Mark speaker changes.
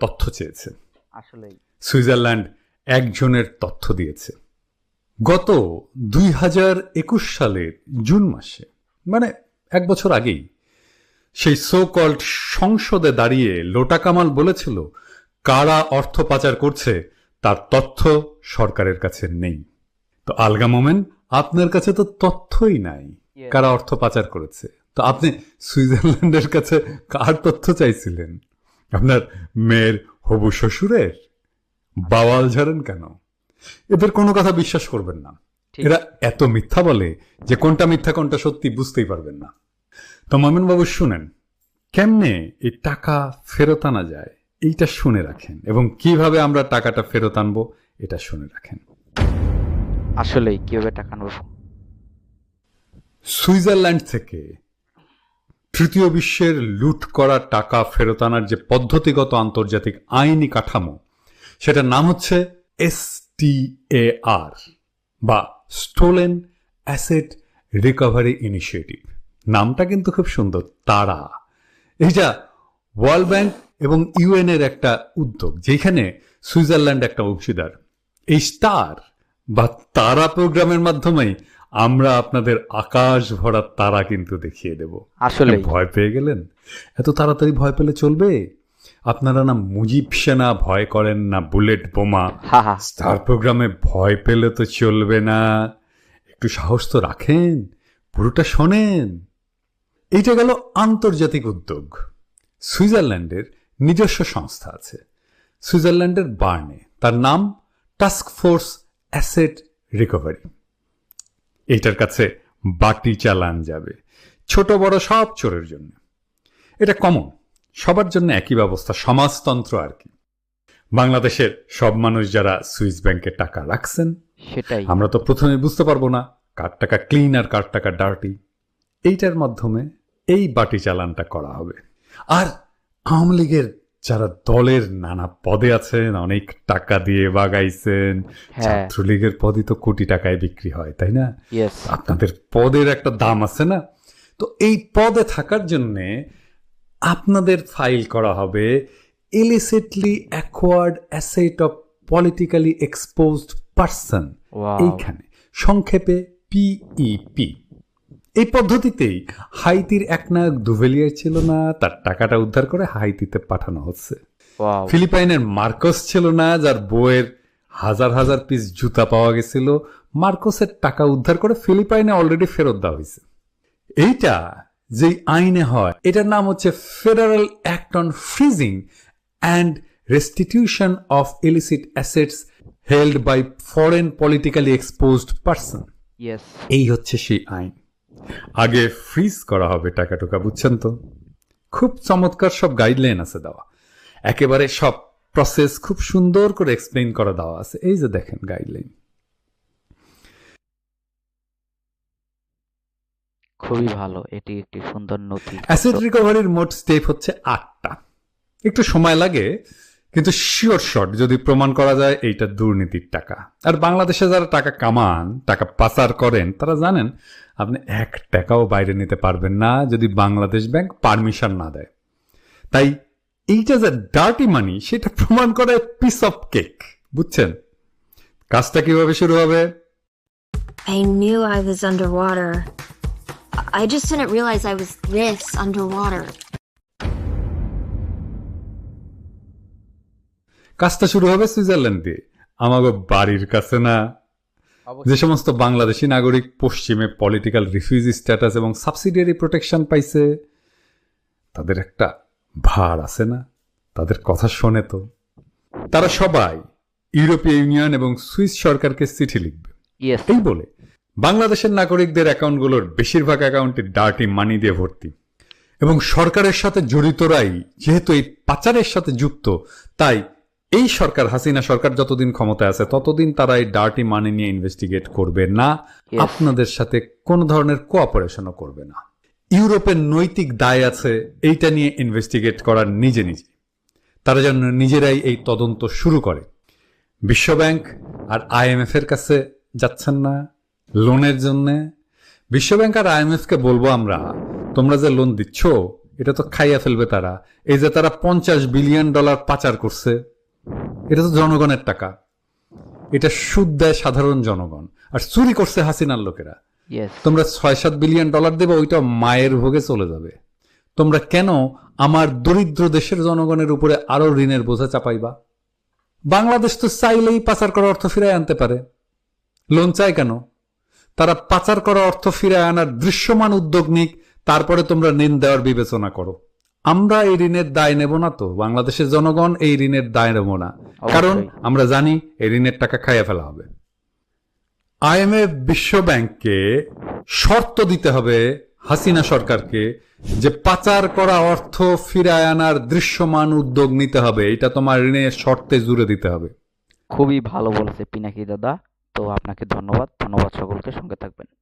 Speaker 1: তথ্য চেয়েছে।
Speaker 2: আসলেই।
Speaker 1: সুইজারল্যান্ড একজনের তথ্য দিয়েছে। গত দুই হাজার একুশ সালের জুন মাসে মানে এক বছর আগেই সেই সো কল্ড সংসদে দাঁড়িয়ে লোটা কামাল বলেছিল কারা অর্থ পাচার করছে তার তথ্য সরকারের কাছে নেই। তো আলগা মোমেন আপনার কাছে তো তথ্যই নাই কারা অর্থ পাচার করেছে। তো আপনি সুইজারল্যান্ডের কাছে কার তথ্য চাইছিলেন? আপনার মেয়ের হবু শ্বশুরের বাওয়াল ঝাড়েন কেন? এদের কোনো কথা বিশ্বাস করবেন না। এরা এত মিথ্যা বলে যে কোনটা মিথ্যা কোনটা সত্যি বুঝতেই পারবেন না। তো মামিন বাবু শুনেন কেমনে এই টাকা ফেরত আনা যায়? এইটা শুনে রাখেন এবং কীভাবে আমরা টাকাটা ফেরত আনব এটা শুনে রাখেন।
Speaker 2: আসলেই কীভাবে টাকা নেব
Speaker 1: সুইজারল্যান্ড থেকে তৃতীয় বিশ্বের লুট করা টাকা ফেরত আনার যে পদ্ধতিগত আন্তর্জাতিক আইনি কাঠামো, সেটার নাম হচ্ছে এসটিএআর বা স্টোলেন অ্যাসেট রিকভারি ইনিশিয়েটিভ নামটা কিন্তু খুব সুন্দর, তারা। এইটা ওয়ার্ল্ড ব্যাংক এবং ইউএন এর একটা উদ্যোগ, যেখানে সুইজারল্যান্ড একটা অংশীদার। এই স্টার বা তারা প্রোগ্রামের মাধ্যমেই আমরা আপনাদের আকাশ ভরা তারা কিন্তু দেখিয়ে দেব।
Speaker 2: আসলেই।
Speaker 1: ভয় পেয়ে গেলেন? এত তাড়াতাড়ি ভয় পেলে চলবে? আপনারা না মুজিব সেনা ভয় করেন না বুলেট বোমা। স্টার প্রোগ্রামে ভয় পেলে তো চলবে না। একটু সাহস তো রাখেন পুরোটা শোনেন। এইটা গেল আন্তর্জাতিক উদ্যোগ। সুইজারল্যান্ডের নিজস্ব সংস্থা আছে। সুইজারল্যান্ডের বার্নে তার নাম টাস্ক ফোর্স অ্যাসেট রিকভারি এইটার কাছে বাটি চালান যাবে। ছোট বড় সব চোরের জন্য। এটা কমন সবার জন্য একই ব্যবস্থা সমাজতন্ত্র আর কি। বাংলাদেশের সব মানুষ যারা সুইস ব্যাংকে টাকা রাখছেন
Speaker 2: সেটাই।
Speaker 1: আমরা তো প্রথমে বুঝতে পারব না কার টাকা ক্লিন আর কার টাকা ডার্টি এইটার মাধ্যমে এই বাটি চালানটা করা হবে। আর আওয়ামী লীগের যারা দলের নানা পদে আছেন অনেক টাকা দিয়ে বাগাইছেন
Speaker 2: হ্যাঁ।
Speaker 1: ছাত্রলীগের পদই তো কোটি টাকায় বিক্রি হয় তাই না? আপনাদের পদের একটা দাম আছে না? তো এই পদে থাকার জন্যে আপনাদের ফাইল করা হবে illicitly acquired asset of politically exposed person. এইখানে। সংক্ষেপে পিইপি এই পদ্ধতিতেই হাইতির এক নায়ক দুভেলিয়ার ছিল না তার টাকাটা উদ্ধার করে হাইতিতে পাঠানো হচ্ছে। ফিলিপাইনের মার্কস ছিল না যার বইয়ের হাজার হাজার পিস জুতা পাওয়া গেছিল। মার্কসের টাকা উদ্ধার করে ফিলিপাইনে অলরেডি ফেরত দেওয়া হয়েছে। এইটা যেই আইনে হয় এটার নাম হচ্ছে federal act on freezing and restitution of illicit assets held by foreign politically exposed person এই হচ্ছে সেই আইন। আগে ফ্রিজ করা হবে টাকা টুকা বুঝছেন তো? খুব চমৎকার সব গাইডলাইন আছে দেওয়া। একেবারে সব প্রসেস খুব সুন্দর করে এক্সপ্লেইন করা দেওয়া আছে। এই যে দেখেন গাইডলাইন
Speaker 2: খুবই ভালো এটি একটি সুন্দর নথি।
Speaker 1: অ্যাসেট রিকভারির মোট স্টেপ হচ্ছে আটটা। একটু সময় লাগে কিন্তু শিওর শট যদি প্রমাণ করা যায়, এইটা দুর্নীতির টাকা আর বাংলাদেশে যারা টাকা কামান, টাকা পাচার করেন, তারা জানেন, আপনি এক টাকাও বাইরে নিতে পারবেন না যদি বাংলাদেশ ব্যাংক পারমিশন না দেয় তাই এইটা যে ডার্টি মানি সেটা প্রমাণ করে পিস অফ কেক বুঝছেন কাজটা কীভাবে শুরু হবে
Speaker 3: I knew I was underwater. I just didn't realize I was this underwater.
Speaker 1: কাজটা শুরু হবে সুইজারল্যান্ড দিয়ে। আমাকে বাড়ির কাছে না। যে সমস্ত বাংলাদেশি নাগরিক পশ্চিমে পলিটিক্যাল রিফিউজি স্ট্যাটাস এবং সাবসিডিয়ারি প্রোটেকশন পাইছে তাদের একটা ভার আছে না? তাদের কথা শোনে তো। তারা সবাই ইউরোপীয় ইউনিয়ন এবং সুইস সরকারকে চিঠি লিখবে। এই বলে বাংলাদেশের নাগরিকদের অ্যাকাউন্টগুলোর বেশিরভাগ অ্যাকাউন্টে ডার্টি মানি দিয়ে ভর্তি। এবং সরকারের সাথে জড়িতরাই যেহেতু এই পাচারের সাথে যুক্ত তাই এই সরকার হাসিনা সরকার যতদিন ক্ষমতায় আছে ততদিন তারা এই ডার্টি মানি নিয়ে ইনভেস্টিগেট করবে না। আপনাদের সাথে কোনো ধরনের কোঅপারেশনও করবে না। ইউরোপের নৈতিক দায় আছে এইটা নিয়ে ইনভেস্টিগেট করার নিজে নিজে। তারা যেন নিজেরাই এই তদন্ত শুরু করে। বিশ্বব্যাংক আর আইএমএফ এর কাছে যাচ্ছেন না লোনের জন্য। বিশ্বব্যাংক আর আইএমএফ কে বলব আমরা তোমরা যে লোন দিচ্ছ এটা তো খাইয়া ফেলবে তারা। এই যে তারা পঞ্চাশ বিলিয়ন ডলার পাচার করছে এটা তো জনগণের টাকা। এটা সুদ দেয় সাধারণ জনগণ। আর চুরি করছে হাসিনার লোকেরা। তোমরা ছয় সাত বিলিয়ন ডলার দেবে ওইটা মায়ের ভোগে চলে যাবে। তোমরা কেন আমার দরিদ্র দেশের জনগণের উপরে আরও ঋণের বোঝা চাপাইবা? বাংলাদেশ তো চাইলেই পাচার করা অর্থ ফিরায় আনতে পারে। লোন চায় কেন? তারা পাচার করা অর্থ ফিরায় আনার দৃশ্যমান উদ্যোগ নিক তারপরে তোমরা ঋণ দেওয়ার বিবেচনা করো। আমরা এই ঋণের দায় নেব না তো? বাংলাদেশের জনগণ এই ঋণের দায় নেব না। কারণ আমরা জানি এই ঋণের টাকা খাইয়া ফেলা হবে। আইএমএফ বিশ্ব ব্যাংককে শর্ত দিতে হবে হাসিনা সরকারকে যে পাচার করা অর্থ ফিরায় আনার দৃশ্যমান উদ্যোগ নিতে হবে। এটা তোমার ঋণের শর্তে জুড়ে দিতে হবে।
Speaker 2: খুবই ভালো বলেছে পিনাকি দাদা। তো আপনাকে ধন্যবাদ। ধন্যবাদ সকলকে। সঙ্গে থাকবেন।